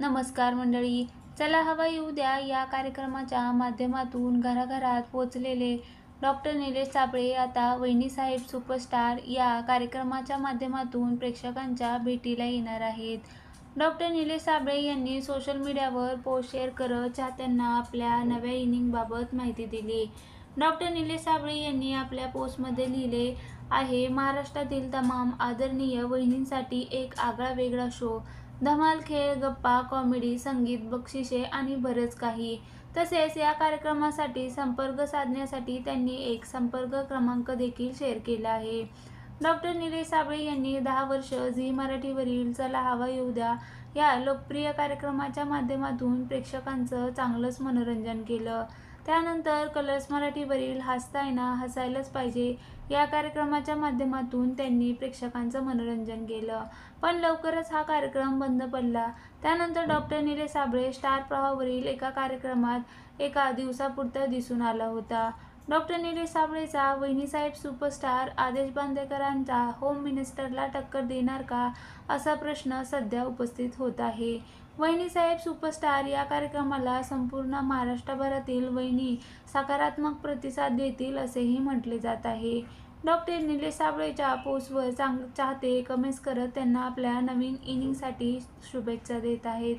नमस्कार मंडळी. चला हवा येऊ द्या या कार्यक्रमाच्या माध्यमातून घराघरात पोचलेले डॉक्टर निलेश साबळे आता वहिनीसाहेब सुपरस्टार या कार्यक्रमाच्या माध्यमातून प्रेक्षकांच्या भेटीला येणार आहेत. डॉक्टर निलेश साबळे यांनी सोशल मीडियावर पोस्ट शेअर करत चाहत्यांना आपल्या नव्या इनिंगबाबत माहिती दिली. डॉक्टर निलेश साबळे यांनी आपल्या पोस्टमध्ये लिहिले आहे महाराष्ट्रातील तमाम आदरणीय वहिनींसाठी एक आगळा वेगळा शो. धमाल खेळ गप्पा कॉमेडी संगीत बक्षिसे आणि बरंच काही. तसेच या कार्यक्रमासाठी संपर्क साधण्यासाठी त्यांनी एक संपर्क क्रमांक देखील शेअर केला आहे. डॉक्टर निलेश साबळे यांनी दहा वर्ष झी मराठीवरील चला हवा येऊ द्या या लोकप्रिय कार्यक्रमाच्या माध्यमातून प्रेक्षकांचं चांगलंच मनोरंजन केलं. त्यानंतर कलर्स मराठीवरील हसता ना हसायलाच पाहिजे या कार्यक्रमाच्या माध्यमातून त्यांनी प्रेक्षकांचं मनोरंजन केलं. पण लवकरच हा कार्यक्रम बंद पडला. त्यानंतर डॉक्टर निलेश साबळे स्टार प्रवाहावरील एका कार्यक्रमात एका दिवसापुरता दिसून आला होता. डॉक्टर निलेश साबळेचा वहिनीसाहेब सुपरस्टार आदेश बांदेकरांचा होम मिनिस्टरला टक्कर देणार का असा प्रश्न सध्या उपस्थित होत आहे. वहिनीसाहेब सुपरस्टार या कार्यक्रमाला संपूर्ण महाराष्ट्रभरातील वहिनी सकारात्मक प्रतिसाद देतील असेही म्हटले जात आहे. डॉक्टर निलेश साबळेच्या पोस्टवर चांग चाहते कमेंट्स करत त्यांना आपल्या नवीन इनिंगसाठी शुभेच्छा देत आहेत.